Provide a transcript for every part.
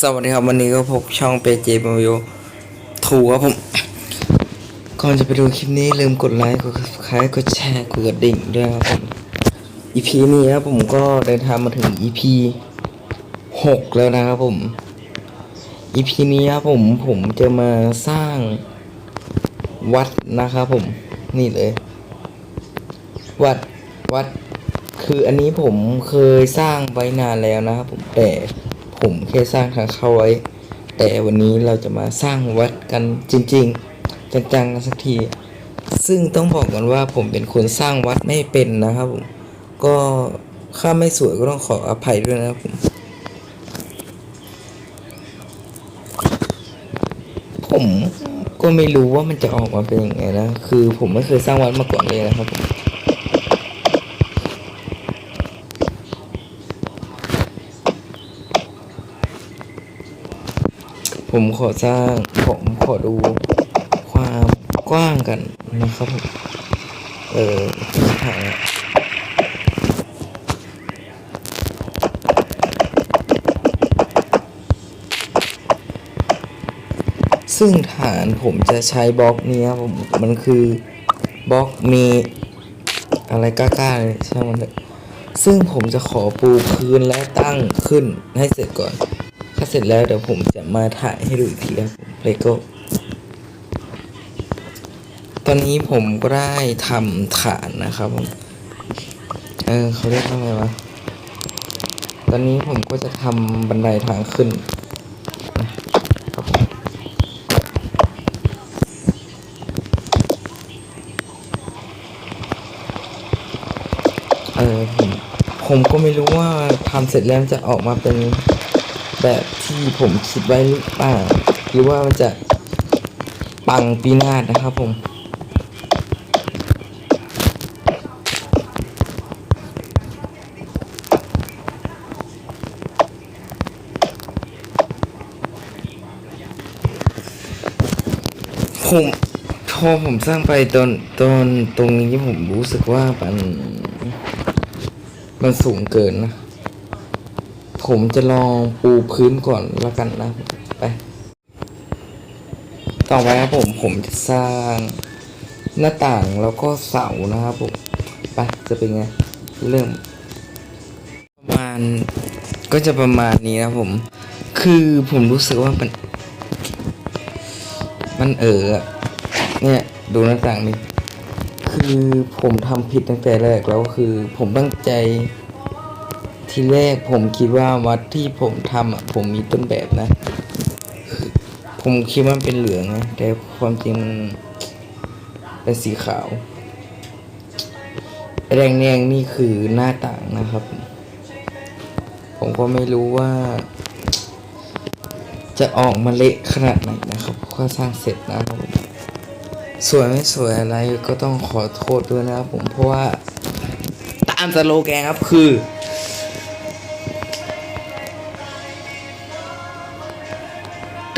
สวัสดีครับวันนี้ก็พบช่องเปเจมวิวถูครับผม ก่อนจะไปดูคลิปนี้ลืมกดไลค์กดคล้ายกดแชร์กดกระดิ่งด้วยครับผม EP นี้ครับผมก็เดินทางมาถึง EP หกแล้วนะครับผม EP นี้ครับผมผมจะมาสร้างวัดนะครับผมนี่เลย วัดวัดคืออันนี้ผมเคยสร้างไว้นานแล้วนะครับผมแต่ ผมแค่สร้างทางเข้าไว้ แต่วันนี้เราจะมาสร้างวัดกันจริง ๆ จังๆกันสักที ซึ่งต้องบอกกันว่าผมเป็นคนสร้างวัดไม่เป็นนะครับผมก็ข้าไม่สวยก็ต้องขออภัยด้วยนะครับผมผมก็ไม่รู้ว่ามันจะออกมาเป็นยังไงนะ คือผมไม่เคยสร้างวัดมาก่อนเลยนะครับผม ผมขอสร้าง ผมขอดูความกว้างกันนะครับผมเออถ่ายซึ่งฐานผมจะใช้บล็อกนี้ครับผมมันคือบล็อกมีอะไรกล้าๆเลยช่างมันซึ่งผมจะขอปูพื้นและตั้งขึ้นให้เสร็จก่อน เสร็จแล้วเดี๋ยวผมจะมาถ่ายให้ดูอีกทีครับเลโก้ตอนนี้ผมก็ได้ทำฐานนะครับผมเออเขาเรียกว่าอะไรวะตอนนี้ผมก็จะทำบันไดทางขึ้นเออผมผมก็ไม่รู้ว่าทำเสร็จแล้วจะออกมาเป็นแบบ ที่ผมคิดไว้หรือเปล่าหรือว่ามันจะปังปีนาศนะครับผม ผมพอผมสร้างไปตอนตอนตรงนี้ผมรู้สึกว่ามัน มันสูงเกินนะ ผมจะลองปูพื้นก่อนแล้วกันนะไป ต่อไปครับผมผมจะสร้างหน้าต่างแล้วก็เสานะครับผมไปจะเป็นไงเริ่มประมาณก็จะประมาณนี้นะผม คือผมรู้สึกว่ามัน มันเออเนี่ยดูหน้าต่างนี่คือผมทำผิดตั้งแต่แรกแล้วคือผมตั้งใจ ทีแรกผมคิดว่าวัดที่ผมทำอะผมมีต้นแบบนะ ผมคิดว่าเป็นเหลืองนะแต่ความจริงเป็นสีขาวแดงแดงๆนี่คือหน้าต่างนะครับ ผมก็ไม่รู้ว่า จะออกมาเละขนาดไหนนะครับก็สร้างเสร็จนะครับผมสวยไม่สวยอะไรก็ต้องขอโทษด้วยนะครับผมเพราะว่าตามสโลแกนครับคือ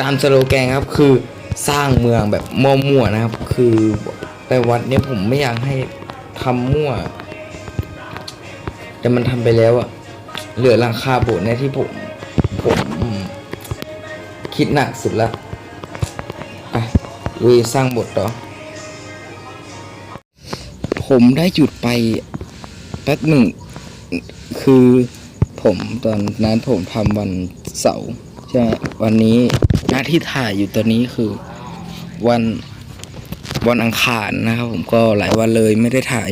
ตามสโลแกนครับคือสร้างเมืองแบบมั่วๆนะครับ คือแต่วัดเนี้ยผมไม่อยากให้ทำมั่ว แต่มันทำไปแล้วอะเหลือหลังคาโบสถ์เนี่ยที่ผมผมคิดหนักสุดละไปลุยสร้างบทต่อ ผมได้หยุดไปแป๊บหนึ่ง คือผมตอนนั้นผมทำวันเสาร์ใช่วันนี้ น้าที่ถ่ายอยู่ตอนนี้คือวันวันอังคารนะครับ ผมก็หลายวันเลยไม่ได้ถ่าย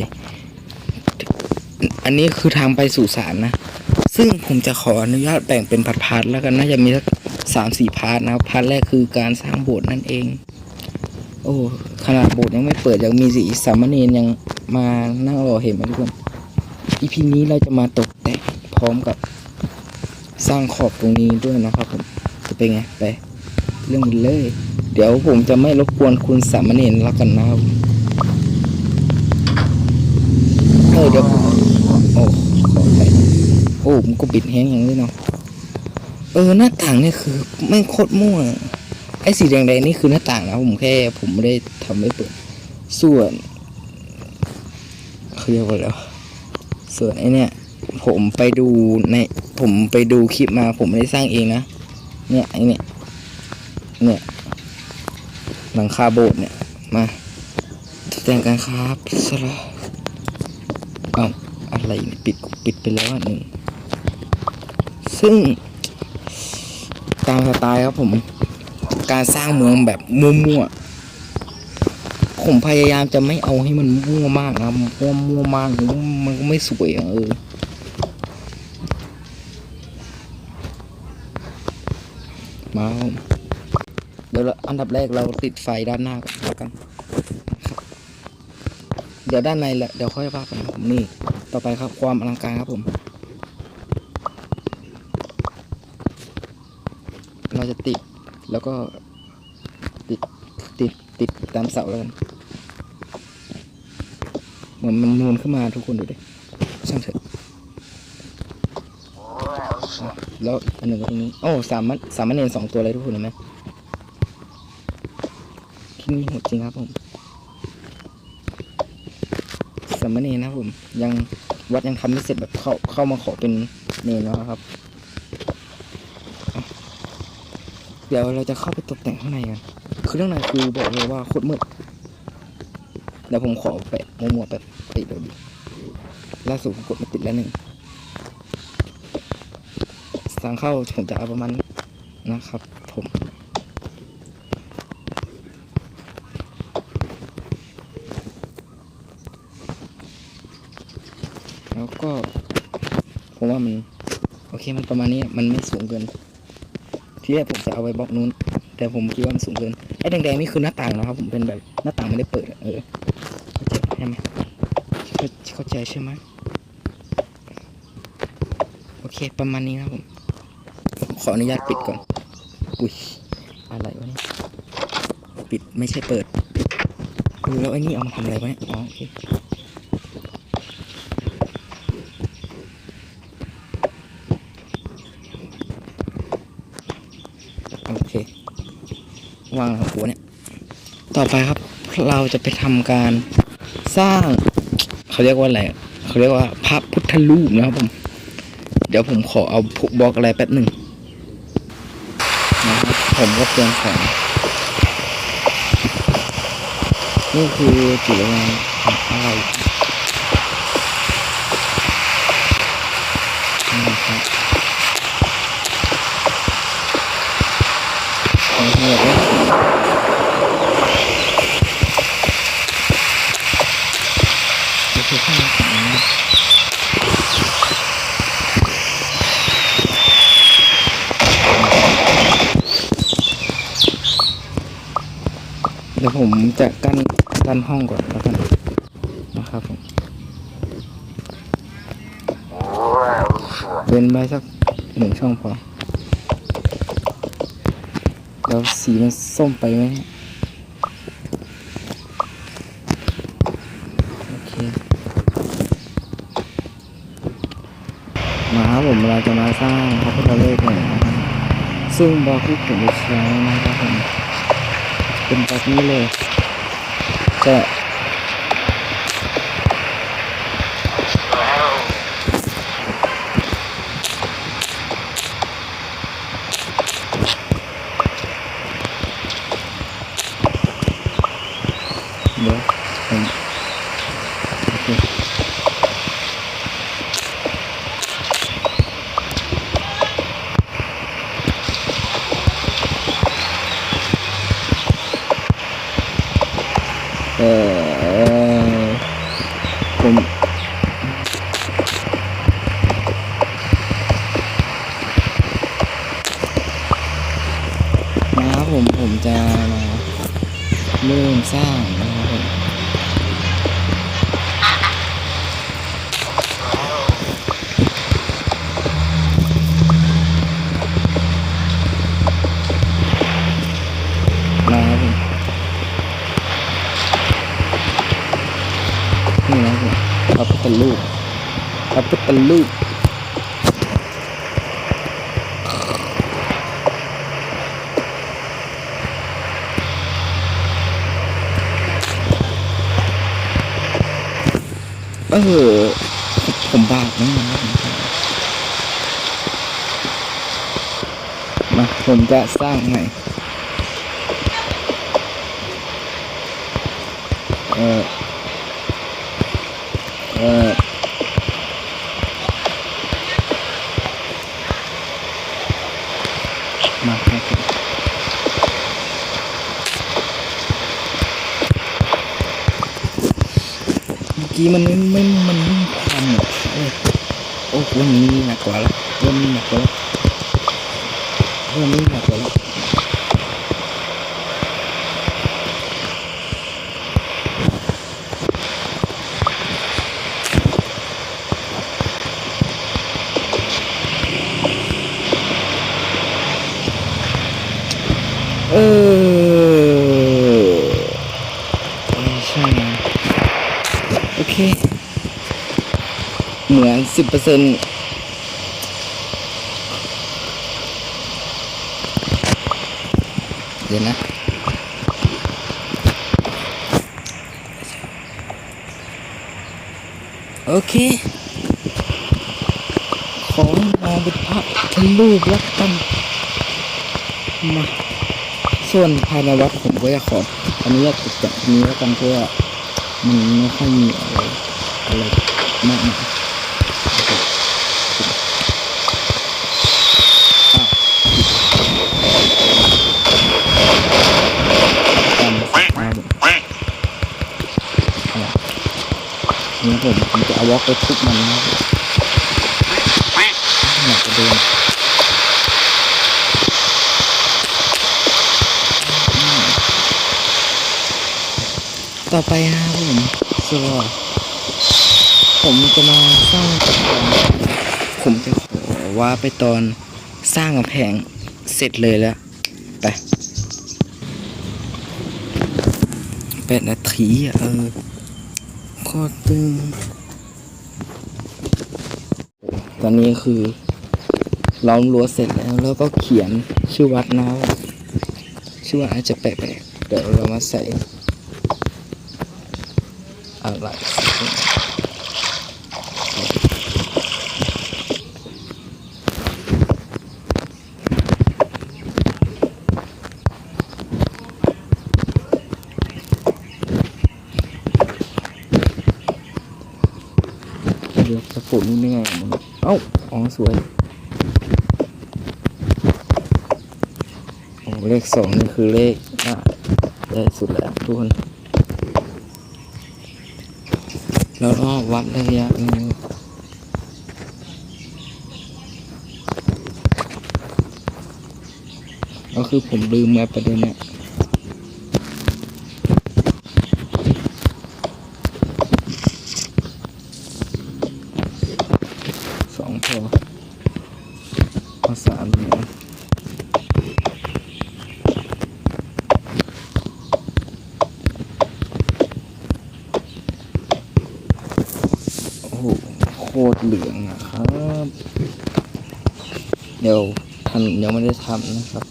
อันนี้คือทางไปสู่ศาลนะ ซึ่งผมจะขออนุญาตแบ่งเป็นพาร์ทๆแล้วกันน่าจะมีสักสามสี่พาร์ทนะครับพาร์ทแรกคือการสร้างโบสถ์นั่นเอง โอ้ขนาดโบสถ์ยังไม่เปิดยังมีสีสามเณรยังมานั่งรอเห็นไหมทุกคนอีพีนี้เราจะมาตกแต่งพร้อมกับสร้างขอบตรงนี้ด้วยนะครับผมจะเป็นไงไป เรื่องเลย เดี๋ยวผมจะไม่รบกวนคุณสามเณรล้วกันนะครับเออเดี๋ยวโอ้ขอไปโอ้ผมก็ปิดแห้งอย่างนี้เนาะเออหน้าต่างเนี่ยคือไม่โคตรมั่วไอ้สีแดงๆนี่คือหน้าต่างนะผมแค่ผมไม่ได้ทำไม่เปิด ส่วนเขาเรียกว่าอะไรวส่วนไอ้เนี่ยผมไปดูในผมไปดูคลิปมาผมไม่ได้สร้างเองนะเนี่ยไอเนี่ย เนี่ยหลังคาโบสถ์เนี่ย มาแต่งกันครับสละเอาอะไรปิดปิดไปแล้วอันหนึ่ง ซึ่ง ตามสไตล์ครับผม การสร้างเมืองแบบมั่วๆผมพยายามจะไม่เอาให้มันมั่วมากนะมั่วมั่วมากมันก็ไม่สวยเออมาครับเดี๋ยวเรา อันดับแรกเราติดไฟด้านหน้าก่อนแล้วกัน เดี๋ยวด้านในแหละเดี๋ยวค่อยว่ากันครับผมนี่ ต่อไปครับความอลังการครับผม เราจะติดแล้วก็ติดติดติดตามเสาแล้วกันเหมือนมันนูนขึ้นมาทุกคนดูดิช่างเถอะอะแล้วอันหนึ่งก็ตรงนี้ โอ้สามมันสามมันเนนสองตัวเลยทุกคนเห็นไหม ที่นี่โหดจริงครับผมสามเณรนะผมยังวัดยังทำไม่เสร็จแบบเข้าเข้ามาขอเป็นเนรแล้วครับ เดี๋ยวเราจะเข้าไปตกแต่งข้างในกันคือข้างในคือบอกเลยว่าโคตรมืดเดี๋ยวผมขอแปะมัวๆแบบติดเดี๋ยดิล่าสุดผมกดมาติดแล้วหนึ่งทางเข้าผมจะเอาประมาณนี้นะครับ ผม แล้วก็ผมว่ามัน โอเคมันประมาณนี้มันไม่สูงเกิน ที่แรกผมจะเอาไว้บล็อกนู้น แต่ผมคิดว่ามันสูงเกินไอ้แดงๆนี่คือหน้าต่างนะครับ ผมเป็นแบบหน้าต่างไม่ได้เปิด เออเข้าใจใช่ไหมเข้าใจใช่ไหมโอเคประมาณนี้นะครับผมขออนุญาตปิดก่อน อุ้ยอะไรวะเนี่ยปิดไม่ใช่เปิดเออแล้วไอ้นี่เอามาทำอะไรวะเนี่ยอ๋อโอเค โอเค วางหัวเนี่ย ต่อไปครับ เราจะไปทำการสร้าง เขาเรียกว่าอะไรเขาเรียกว่าพระพุทธรูปนะครับผมเดี๋ยวผมขอเอาพวกบล็อกอะไรแป๊บหนึ่งนะครับผมก็เตรียมของนี่คือจุดอะไรอะไรนี่นะครับนี่คือนี่คือข้างในของมัน เดี๋ยวผมจะกั้นกั้นห้องก่อนแล้วกันนะครับผมเป็นไปสักหนึ่งช่องพอแล้วสีมันส้มไปไหมโอเค มาครับผมเราจะมาสร้างพระพุทธรูปกันนะครับซึ่งบล็อกที่ผมใช้นะครับผม เป็นแบบนี้เลยแต่เดี๋ยวผมโอเค เพระพุทธรูปพระพุทธรูปเออผมบาปนะนะครับมาผมจะสร้างใหม่เอออมาครับผมเมื่อ กี้มันไม่ไม่มันไม่มีความหมดเออโอ้วันนี้หนักกว่าแล้ววันนี้หนักกว่าแล้ววันนี้หนักกว่าละ บเปอร์เซ็นต์เดี๋ยวนะโอเค ขอมองเป็นภาพทะลูปแล้วกันมาส่วนภายในวัดผมก็จะขออนุญาตตกแต่งตรงนี้แล้วกันเพราะว่ามันไม่ค่อยมีอะไรอะไรมากมาย เอาวอล์กไปทุบมันนะครับหนักกระเด็นต่อไปนะครับผมสโลผมจะมาสร้างกำแพงผมจะขอว่าไปตอนสร้างกำแพงเสร็จเลยแล้ว ไปแปดนาทีอะเออโคตรตึงต อนนี้คือล้อมรั้วเสร็จแล้ว แล้วก็เขียนชื่อวัดนะชื่อว่าอาจจะแปลกๆเดี๋ยวเรามาใส่อะไรสักอย่างเดี๋ยวจะฝุ่นนี่ไงมันเอ้าอ๋อ สวย โอ้เลขสองนี่คือเลขอะได้สุดแล้วทุกคนแล้วก็วัดระยะนี้ก็คือผมลืมมาประเด็นเนี่ยสองพอพอสามเนี่ยโอ้โหโค ตรเหลืองอะครับ เดี๋ยวทำยังไม่ได้ทำนะครับ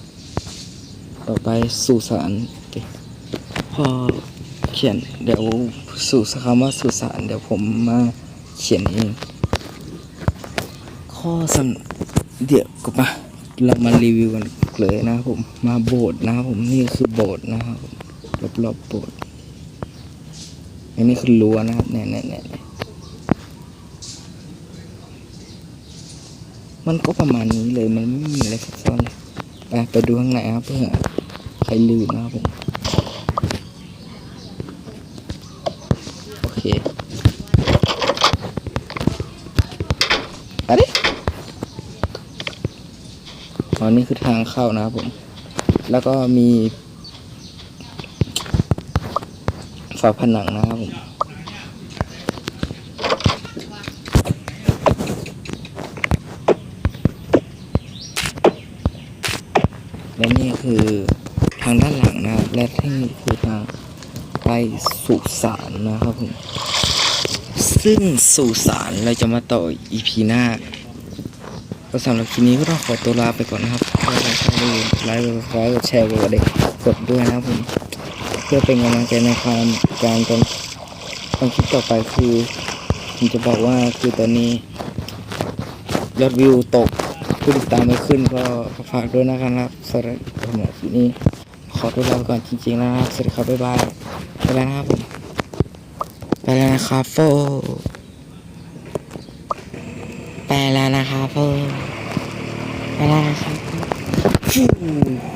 ต่อไปสุสานพอเขียนเดี๋ยวสู่คำว่าสุสานเดี๋ยวผมมาเขียนเองข้อสนเดี๋ยวก็มาเรามารีวิวกันเลยนะผมมาโบสนะผมนี่คือโบสนะครับรอบๆโบสอันนี้คือรั้วนะครับเนี่ยเนี่ยเนี่ยเนี่ย มันก็ประมาณนี้เลยมันไม่มีอะไรซับซ้อนเลยไปไปดูข้างในครับเพื่อใครลืมนะครับผมโอเคอันนี้อ๋อนี่คือทางเข้านะครับผม แล้วก็มีฝาผนังนะครับผม และนี่คือทางด้านหลัง นี่คือทางไปสุสานนะครับผมซึ่งสุสานเราจะมาต่อ EP หน้าก็สำหรับคลิปนี้ก็ต้องขอตัวลาไปก่อนนะครับถ้าใครชอบไลค์กดไลค์กดแชร์กดกระดิ่งกดด้วยนะครับผมเพื่อเป็นกำลังใจในการการตอนตอนคลิปต่อไปคือผมจะบอกว่าคือตอนนี้ยอดวิวตกผู้ติดตามไม่ขึ้นก็ฝากด้วยนะครับสำหรับผมคลิปนี้ ขอตัวลาไปก่อนจริงๆนะครับสวัสดีครับบ๊ายบายไปแล้วนะครับผมไปแล้วนะครับโฟไปแล้วนะครับโฟไปแล้วนะครับ